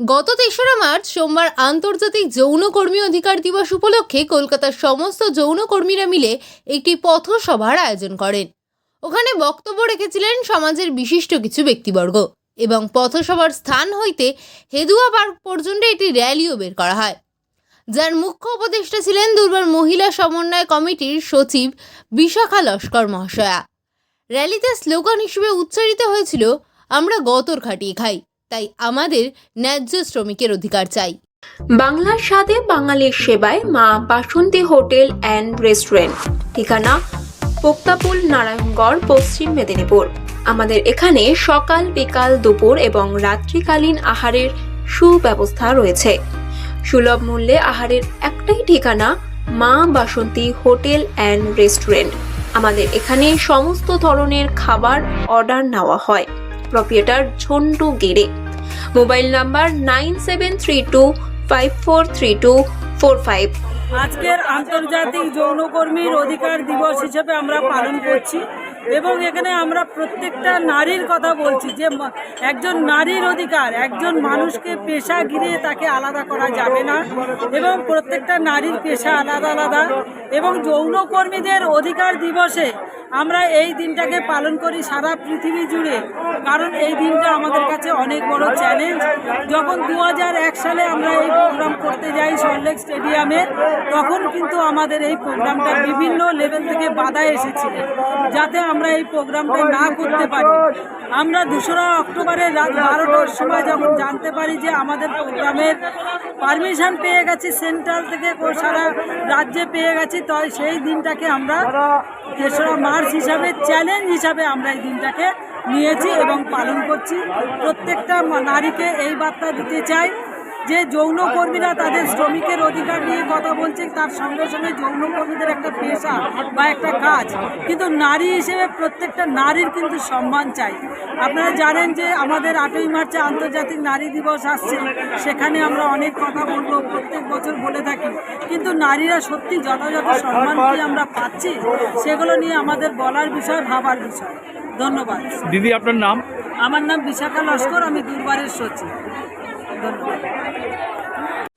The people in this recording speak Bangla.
গত তেসরা মার্চ সোমবার আন্তর্জাতিক যৌনকর্মী অধিকার দিবস উপলক্ষে কলকাতার সমস্ত যৌনকর্মীরা মিলে একটি পথসভার আয়োজন করেন। ওখানে বক্তব্য রেখেছিলেন সমাজের বিশিষ্ট কিছু ব্যক্তিবর্গ এবং পথসভার স্থান হইতে হেদুয়া পার্ক পর্যন্ত একটি র্যালিও বের করা হয়। যার মুখ্য উপদেষ্টা ছিলেন দুর্বার মহিলা সমন্বয় কমিটির সচিব বিশাখা লস্কর মহাশয়া। র্যালিতে স্লোগান হিসেবে উচ্চারিত হয়েছিল, আমরা গতর খাটিয়ে খাই। তাই আমাদের ন্যায্য শ্রমিকের অধিকার চাই। বাংলার স্বাদে বাঙালির সেবায় মা বাসন্তী হোটেল অ্যান্ড রেস্টুরেন্ট। ঠিকানা পোক্তাপুল নারায়ণগড়, পশ্চিম মেদিনীপুর। আমাদের এখানে সকাল, বিকাল, দুপুর এবং রাত্রিকালীন আহারের সুব্যবস্থা রয়েছে। সুলভ মূল্যে আহারের একটাই ঠিকানা মা বাসন্তী হোটেল অ্যান্ড রেস্টুরেন্ট। আমাদের এখানে সমস্ত ধরনের খাবার অর্ডার নেওয়া হয়। প্রপিয়েটার ঝন্টু গেড়ে mobile number nine seven three two, five four three two, four five. আজকের আন্তর্জাতিক যৌনকর্মীর অধিকার দিবস হিসেবে আমরা পালন করছি। এবং এখানে আমরা প্রত্যেকটা নারীর কথা বলছি যে একজন নারীর অধিকার, একজন মানুষকে পেশা গিরিয়ে তাকে আলাদা করা যাবে না এবং প্রত্যেকটা নারীর পেশা আলাদা আলাদা এবং যৌনকর্মীদের অধিকার দিবসে আমরা এই দিনটাকে পালন করি সারা পৃথিবী জুড়ে। কারণ এই দিনটা আমাদের কাছে অনেক বড় চ্যালেঞ্জ যখন দু হাজার এক সালে আমরা এই প্রোগ্রাম করতে যাই সল্টলেক স্টেডিয়ামে তখন কিন্তু আমাদের এই প্রোগ্রামটা বিভিন্ন লেভেল থেকে বাধা এসেছিল। যাতে আমরা এই প্রোগ্রামটা না করতে পারি। আমরা দোসরা অক্টোবরের রাত বারোটার সময় যখন জানতে পারি যে আমাদের প্রোগ্রামের পারমিশন পেয়ে গেছি সেন্ট্রাল থেকে সারা রাজ্যে পেয়ে গেছি তো সেই দিনটাকে আমরা তেসরা মার্চ হিসাবে চ্যালেঞ্জ হিসাবে আমরা এই দিনটাকে নিয়েছি এবং পালন করছি। প্রত্যেকটা নারীকে এই বার্তা দিতে চাই। যে যৌনকর্মীরা তাদের শ্রমিকের অধিকার নিয়ে কথা বলছে তার সঙ্গে সঙ্গে যৌনকর্মীদের একটা পেশা বা একটা কাজ। কিন্তু নারী হিসেবে প্রত্যেকটা নারীর কিন্তু সম্মান চাই। আপনারা জানেন যে আমাদের আটই মার্চে আন্তর্জাতিক নারী দিবস আসছে সেখানে আমরা অনেক কথা বলব প্রত্যেক বছর বলে থাকি। কিন্তু নারীরা সত্যি যথাযথ সম্মান কি আমরা পাচ্ছি? সেগুলো নিয়ে আমাদের বলার বিষয় ভাবার বিষয়। ধন্যবাদ। দিদি আপনার নাম? আমার নাম বিশাখা লস্কর আমি দুর্বারের সচিব। luôn